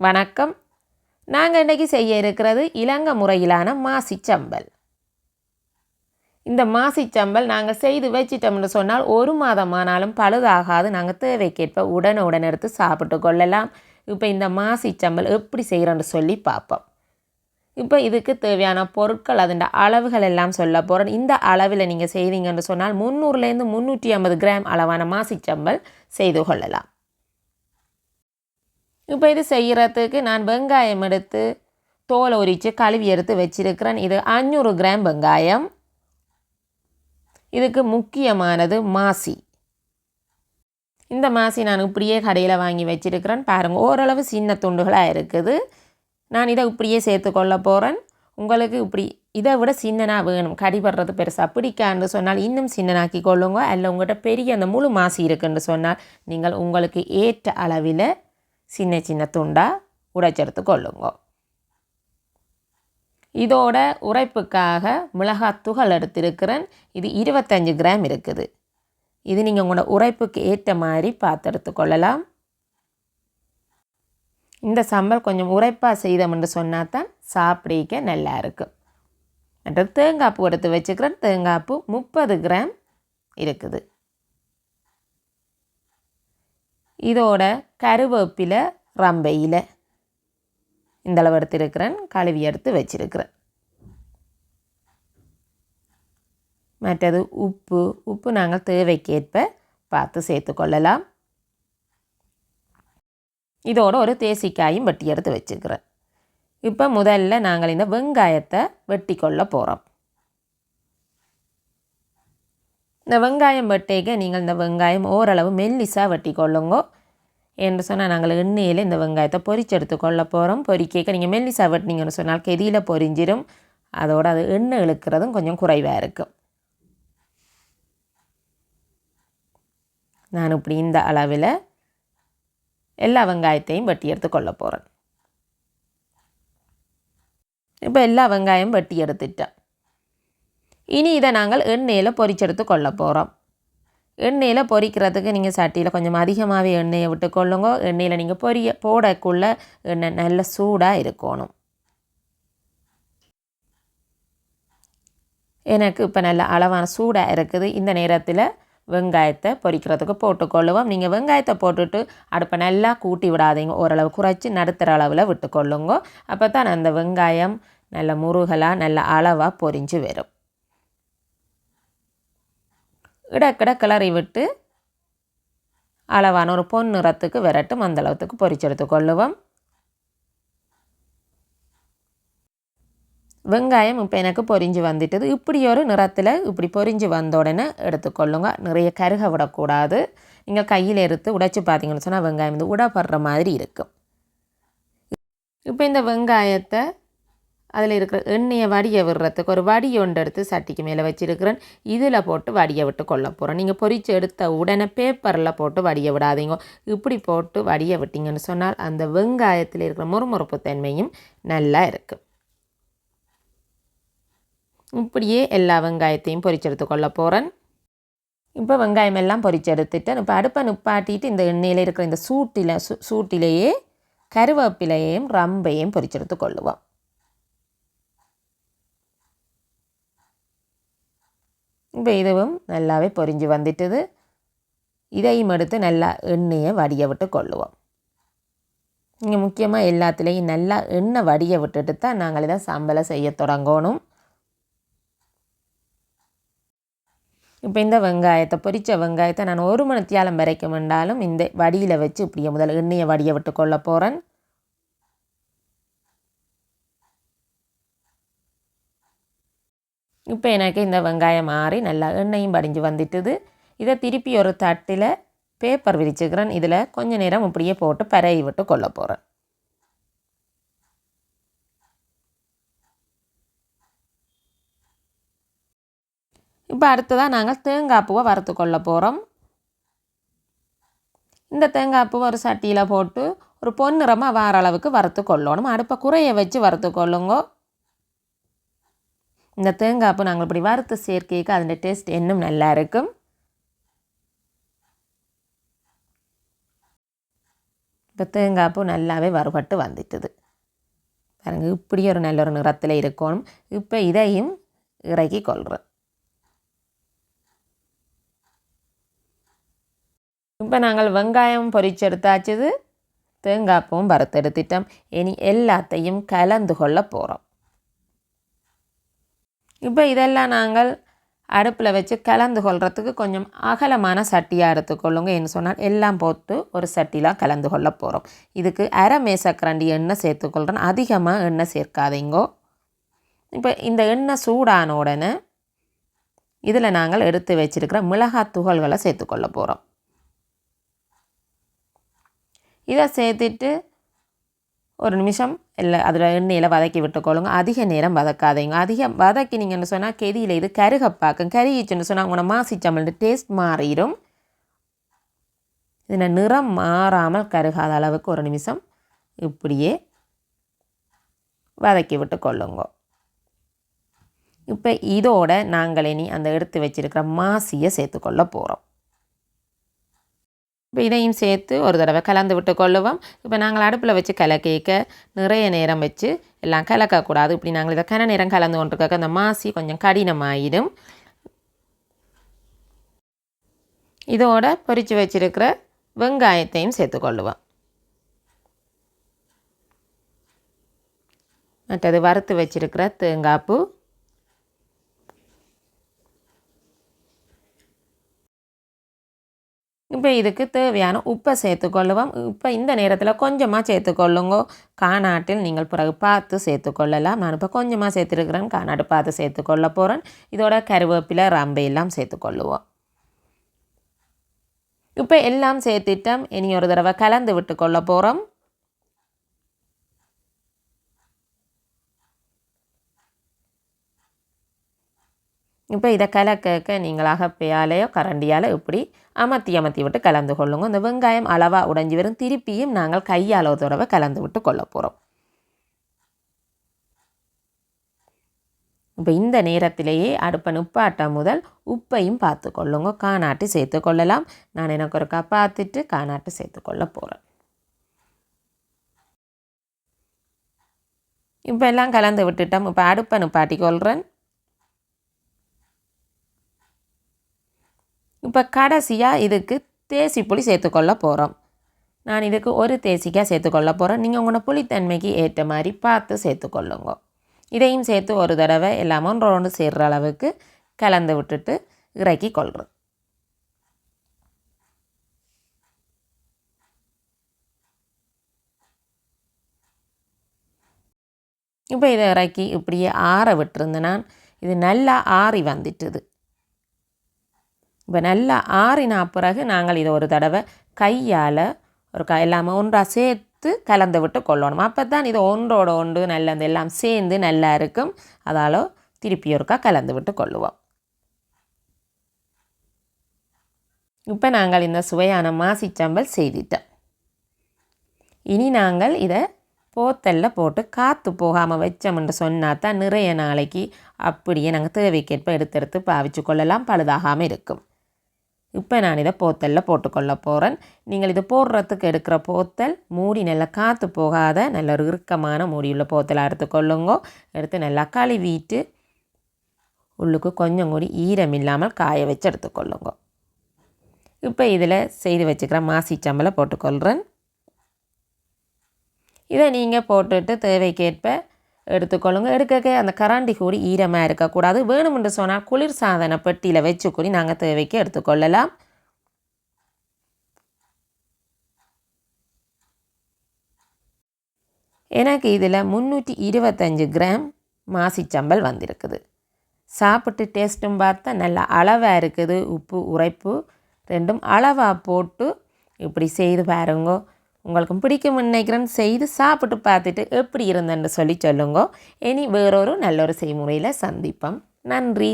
வணக்கம். நாங்கள் இன்றைக்கி செய்ய இருக்கிறது இலங்கை முறையிலான மாசிச்சம்பல். இந்த மாசிச்சம்பல் நாங்கள் செய்து வச்சிட்டோம்னு சொன்னால் ஒரு மாதமானாலும் பழுதாகாது. நாங்கள் தேவைக்கேற்ப உடனே உடனே எடுத்து சாப்பிட்டு கொள்ளலாம். இப்போ இந்த மாசிச்சம்பல் எப்படி செய்கிறோன்னு சொல்லி பார்ப்போம். இப்போ இதுக்கு தேவையான பொருட்கள் அதன் அளவுகள் எல்லாம் சொல்ல போகிறேன் இந்த அளவில் நீங்கள் செய்தீங்கன்னு சொன்னால் முந்நூறுலேருந்து முந்நூற்றி ஐம்பது கிராம் அளவான மாசிச்சம்பல் செய்து கொள்ளலாம். இப்போ இது செய்கிறதுக்கு நான் வெங்காயம் எடுத்து தோலை உரித்து கழுவி எடுத்து வச்சிருக்கிறேன். இது அஞ்சூறு கிராம் வெங்காயம். இதுக்கு முக்கியமானது மாசி. இந்த மாசி நான் இப்படியே கடையில் வாங்கி வச்சிருக்கிறேன். பாருங்கள் ஓரளவு சின்ன துண்டுகளாக இருக்குது. நான் இதை இப்படியே சேர்த்து கொள்ள போகிறேன் உங்களுக்கு இப்படி இதை விட சின்னனாக வேணும். கடிபடுறது பெருசாக பிடிக்கான்னு சொன்னால் இன்னும் சின்னனாக்கி கொள்ளுங்க. அல்ல உங்கள்கிட்ட பெரிய அந்த முழு மாசி இருக்குன்னு சொன்னால் நீங்கள் உங்களுக்கு ஏற்ற அளவில் சின்ன சின்ன துண்டாக உடைச்செடுத்து கொள்ளுங்க. இதோட உரைப்புக்காக மிளகாத்துகள் எடுத்திருக்கிறேன். இது இருபத்தஞ்சு கிராம் இருக்குது. இது நீங்கள் உங்களோட உரைப்புக்கு ஏற்ற மாதிரி பார்த்து எடுத்துக்கொள்ளலாம் இந்த சம்பல் கொஞ்சம் உரைப்பாக செய்தோம்னு சொன்னால் தான் சாப்பிடிக்க நல்லா இருக்கும். மற்றது தேங்காய் பூ எடுத்து வச்சுக்கிறேன். தேங்காய் பூ முப்பது கிராம் இருக்குது. இதோட கருவேப்பிலை ரம்பையில். இந்த அளவு எடுத்துருக்கிறேன். கழுவி எடுத்து வச்சிருக்கிறேன். மற்றது உப்பு. உப்பு நாங்கள் தேவைக்கேற்ப பார்த்து சேர்த்து கொள்ளலாம். இதோட ஒரு தேசிக்காயும் வெட்டி எடுத்து வச்சுக்கிறேன் இப்போ முதல்ல நாங்கள் இந்த வெங்காயத்தை வெட்டி கொள்ள போகிறோம் இந்த வெங்காயம் வெட்டிக்க நீங்கள் இந்த வெங்காயம் ஓரளவு மெல்லிசாக வெட்டி கொள்ளுங்கோ என்று சொன்னால் நாங்கள் எண்ணெயில் இந்த வெங்காயத்தை பொரிச்செடுத்து கொள்ள போகிறோம் பொரிக்க நீங்கள் மெல்லிசாக வெட்டினீங்கன்னு சொன்னால் கெதியில் பொரிஞ்சிடும் அதோடு அது எண்ணெய் இழுக்கிறதும் கொஞ்சம் குறைவாக இருக்கும். நான் இப்படி இந்த அளவில் எல்லா வெங்காயத்தையும் வெட்டி எடுத்து கொள்ள போகிறேன் இப்போ எல்லா வெங்காயம் வெட்டி எடுத்துட்டேன். இனி இதை நாங்கள் எண்ணெயில் பொறிச்செடுத்து கொள்ள போகிறோம் எண்ணெயில் பொரிக்கிறதுக்கு நீங்கள் சட்டியில் கொஞ்சம் அதிகமாகவே எண்ணெயை விட்டு கொள்ளுங்க. எண்ணெயில் நீங்கள் பொரிய போடக்குள்ள எண்ணெய் நல்ல சூடாக இருக்கணும். எனக்கு இப்போ நல்ல அளவான சூடாக இருக்குது. இந்த நேரத்தில் வெங்காயத்தை பொறிக்கிறதுக்கு போட்டுக்கொள்ளுவோம் நீங்கள் வெங்காயத்தை போட்டுட்டு அடுப்பை நல்லா கூட்டி விடாதீங்க. ஓரளவு குறைச்சி நடுத்தர அளவில் விட்டுக்கொள்ளுங்க அப்போ தான் அந்த வெங்காயம் நல்ல முருகலாக நல்ல அளவாக பொரிஞ்சு வரும். இடக்கிட கிளறி விட்டு அளவான ஒரு பொன் நிறத்துக்கு விரட்டும் அந்த பொறிச்செடுத்து கொள்ளுவோம். வெங்காயம் இப்போ எனக்கு பொரிஞ்சு வந்துட்டது. இப்படி ஒரு நிறத்தில் இப்படி பொரிஞ்சு வந்த உடனே எடுத்துக்கொள்ளுங்க நிறைய கருக விடக்கூடாது. நீங்கள் கையில் எடுத்து உடைச்சி பார்த்தீங்கன்னு சொன்னால் வெங்காயம் வந்து உடப்படுற மாதிரி இருக்கும். இப்போ இந்த வெங்காயத்தை அதில் இருக்கிற எண்ணெயை வடிய விடுறதுக்கு ஒரு வடி ஒன்று எடுத்து சட்டிக்கு மேலே வச்சுருக்கிறேன். இதில் போட்டு வடியை விட்டு கொள்ள போகிறோம் நீங்கள் பொரித்து எடுத்த உடனே பேப்பரில் போட்டு வடிய விடாதீங்க. இப்படி போட்டு வடிய விட்டிங்கன்னு சொன்னால் அந்த வெங்காயத்தில் இருக்கிற முறுமுறுப்பு தன்மையும் நல்லா இருக்குது இப்படியே எல்லா வெங்காயத்தையும் பொரிச்செடுத்து கொள்ள போகிறேன். இப்போ வெங்காயம் எல்லாம் பொரிச்செடுத்துட்டேன் இப்போ அடுப்பை நிப்பாட்டிட்டு இந்த எண்ணெயில் இருக்கிற இந்த சூட்டில் சூ சூட்டிலேயே கருவேப்பிலையையும் ரம்பையும் பொரிச்செடுத்து கொள்ளுவோம். இப்போ இதுவும் நல்லாவே பொரிஞ்சு வந்துட்டுது. இதையும் எடுத்து நல்லா எண்ணெயை வடிய விட்டு கொள்ளுவோம். இங்கே முக்கியமாக எல்லாத்துலேயும் நல்லா எண்ணெய் வடிய விட்டுட்டு தான் நாங்கள் இதை சம்பளம் செய்ய தொடங்கணும். இப்போ இந்த வெங்காயத்தை பொரித்த வெங்காயத்தை நான் ஒரு மணித்தியாலம் வரைக்கும் வேண்டாலும் இந்த வடியில் வச்சு இப்படியே முதல் எண்ணெயை வடிய விட்டு கொள்ள போகிறேன் இப்போ எனக்கு இந்த வெங்காயம் மாறி நல்லா எண்ணெயும் படிஞ்சு வந்துட்டுது. இதை திருப்பி ஒரு தட்டில் பேப்பர் விரிச்சுக்கிறேன். இதில் கொஞ்சம் நேரம் இப்படியே போட்டு பரவி விட்டு கொள்ள போகிறேன் இப்போ அடுத்ததாக நாங்கள் தேங்காய் பூவை வறுத்து கொள்ள போகிறோம் இந்த தேங்காய் பூவை ஒரு சட்டியில் போட்டு ஒரு பொன்னிறமாக வார அளவுக்கு வறுத்து கொள்ளணும். அடுப்பை குறைய வச்சு வறுத்து கொள்ளுங்கோ. இந்த தேங்காய் பூ நாங்கள் இப்படி வறுத்து சேர்க்கைக்கு அதோட டேஸ்ட் இன்னும் நல்லா இருக்கும். இப்போ தேங்காய்ப்பு நல்லாவே வறுபட்டு வந்துட்டுது. பாருங்கள் இப்படி ஒரு நல்ல ஒரு நிறத்தில் இருக்கணும். இப்போ இதையும் இறக்கி கொள்கிறேன் இப்போ நாங்கள் வெங்காயம் பொரிச்செடுத்தாச்சுது. தேங்காய்ப்பும் வறுத்தெடுத்துட்டோம். இனி எல்லாத்தையும் கலந்து கொள்ள போகிறோம் இப்போ இதெல்லாம் நாங்கள் அடுப்பில் வச்சு கலந்து கொள்கிறதுக்கு கொஞ்சம் அகலமான சட்டியாக எடுத்துக்கொள்ளுங்க என்ன சொன்னால் எல்லாம் போட்டு ஒரு சட்டிலாம் கலந்து கொள்ள போகிறோம். இதுக்கு அரை மேசக்கரண்டி எண்ணெய் சேர்த்துக்கொள்கிறேன் அதிகமாக எண்ணெய் சேர்க்காதீங்கோ. இப்போ இந்த எண்ணெய் சூடான உடனே இதில் நாங்கள் எடுத்து வச்சுருக்கிற மிளகாய் துகள்களை சேர்த்துக்கொள்ள போகிறோம். இதை சேர்த்துட்டு ஒரு நிமிஷம். இல்லை அதில் எண்ணெயில் வதக்கி விட்டுக்கொள்ளுங்க. அதிக நேரம் வதக்காதீங்க. அதிகம் வதக்கினீங்கன்னு சொன்னால் கெதியில் இது கருகப்பாக்கும். கருகிச்சுன்னு சொன்னால் உங்களோட மாசிச்சமல் டேஸ்ட் மாறிடும். இதில் நிறம் மாறாமல் கருகாத அளவுக்கு ஒரு நிமிஷம் இப்படியே வதக்கி விட்டு கொள்ளுங்க இப்போ இதோட நாங்கள் இனி அந்த எடுத்து வச்சிருக்கிற மாசியை சேர்த்துக்கொள்ள போகிறோம் இப்போ இதையும் சேர்த்து ஒரு தடவை கலந்து விட்டு கொள்ளுவோம். இப்போ நாங்கள் அடுப்பில் வச்சு கலக்கிக்க நிறைய நேரம் வச்சு எல்லாம் கலக்கக்கூடாது இப்படி நாங்கள் இதை கன நேரம் கலந்து கொண்டிருக்க அந்த மாசி கொஞ்சம் கடினமாயிடும். இதோட பொரித்து வச்சிருக்கிற வெங்காயத்தையும் சேர்த்துக்கொள்ளுவோம் மற்றது வறுத்து வச்சிருக்கிற தேங்காய் பூ. இப்போ இதுக்கு தேவையான உப்பை சேர்த்துக்கொள்ளுவோம். இப்போ இந்த நேரத்தில் கொஞ்சமாக சேர்த்துக்கொள்ளுங்க. காணாட்டில் நீங்கள் பிறகு பார்த்து சேர்த்துக்கொள்ளலாம். நான் இப்போ கொஞ்சமாக சேர்த்துருக்கிறேன். காணாட்டு பார்த்து சேர்த்துக்கொள்ள போகிறேன் இதோட கருவேப்பிலை ரம்பை எல்லாம் சேர்த்துக்கொள்ளுவோம். இப்போ எல்லாம் சேர்த்துட்டோம். இனி ஒரு தடவை கலந்து விட்டு கொள்ள போகிறோம் இப்போ இதை கலக்க நீங்கள் பேயாலையோ கரண்டியால் இப்படி அமர்த்தி அமர்த்தி விட்டு கலந்து கொள்ளுங்க. இந்த வெங்காயம் அளவாக உடைஞ்சி வரும். திருப்பியும் நாங்கள் கையால் ஒரு தடவை கலந்து விட்டு கொள்ள போகிறோம் இப்போ இந்த நேரத்திலேயே அடுப்பை நிப்பாட்ட முதல் உப்பையும் பார்த்து கொள்ளுங்க. காணாட்டு சேர்த்து கொள்ளலாம். நான் எனக்கு ஒருக்கா பார்த்துட்டு காணாட்டு சேர்த்து கொள்ள போகிறேன் இப்போ எல்லாம் கலந்து விட்டுட்டோம். இப்போ அடுப்பை நுப்பாட்டி கொள்கிறேன் இப்போ கடைசியாக இதுக்கு தேசி புளி சேர்த்துக்கொள்ள போகிறோம் நான் இதுக்கு ஒரு தேசிக்காய் சேர்த்துக்கொள்ள போகிறேன் நீங்கள் உங்களோட புளித்தன்மைக்கு ஏற்ற மாதிரி பார்த்து சேர்த்துக்கொள்ளுங்க. இதையும் சேர்த்து ஒரு தடவை எல்லாமே ஒன்று சேர்கிற அளவுக்கு கலந்து விட்டுட்டு இறக்கி கொள்கிறோம் இப்போ இதை இறக்கி இப்படியே ஆற விட்டுருந்தேன். நான் இது நல்லா ஆறி வந்துட்டுது. இப்போ நல்லா ஆறினா பிறகு நாங்கள் இதை ஒரு தடவை கையால் ஒரு க எல்லாமே ஒன்றாக சேர்த்து கலந்து விட்டு கொள்ளணும். அப்போ தான் இது ஒன்றோட ஒன்று நல்ல அந்த எல்லாம் சேர்ந்து நல்லா இருக்கும். அதால் திருப்பி ஒருக்கா கலந்து விட்டு கொள்ளுவோம். இப்போ நாங்கள் இந்த சுவையான மாசிச்சம்பல் செய்துட்டோம். இனி நாங்கள் இதை போத்தல்ல போட்டு காற்று போகாமல் வச்சோம்னு சொன்னால் தான் நிறைய நாளைக்கு அப்படியே நாங்கள் தேவைக்கேற்ப எடுத்து எடுத்து பாவிச்சு கொள்ளலாம். பழுதாகாமல் இருக்கும். இப்போ நான் இதை போத்தலில் போட்டுக்கொள்ள போகிறேன் நீங்கள் இது போடுறதுக்கு எடுக்கிற போத்தல் மூடி நல்லா காற்று போகாத நல்ல ஒரு இறுக்கமான மூடியுள்ள போத்தலாக எடுத்துக்கொள்ளுங்க எடுத்து நல்லா கழுவிட்டு உள்ளுக்கு கொஞ்சம் கூடி ஈரம் இல்லாமல் காய வச்சு எடுத்துக்கொள்ளுங்க இப்போ இதில் செய்து வச்சுக்கிற மாசி போட்டுக்கொள்கிறேன். இதை நீங்கள் போட்டுட்டு தேவைக்கேற்ப எடுத்துக்கொள்ளுங்க. எடுக்க அந்த கராண்டி கூடி ஈரமாக இருக்கக்கூடாது. வேணுமென்று சொன்னால் குளிர் சாதன பெட்டியில் வச்சு கூடி நாங்கள் தேவைக்கு எடுத்துக்கொள்ளலாம். எனக்கு இதில் முந்நூற்றி இருபத்தஞ்சு கிராம் மாசிச்சம்பல் வந்திருக்குது. சாப்பிட்டு டேஸ்ட்டும் பார்த்தா நல்லா அளவாக இருக்குது. உப்பு உரைப்பு ரெண்டும் அளவாக போட்டு இப்படி செய்து பாருங்கோ. உங்களுக்கும் பிடிக்கும் நினைக்கிறேன். செய்து சாப்பிட்டு பார்த்துட்டு எப்படி இருந்தேன்னு சொல்லி சொல்லுங்க. இனி வேறொரு நல்ல ஒரு செய்முறையில் சந்திப்போம். நன்றி.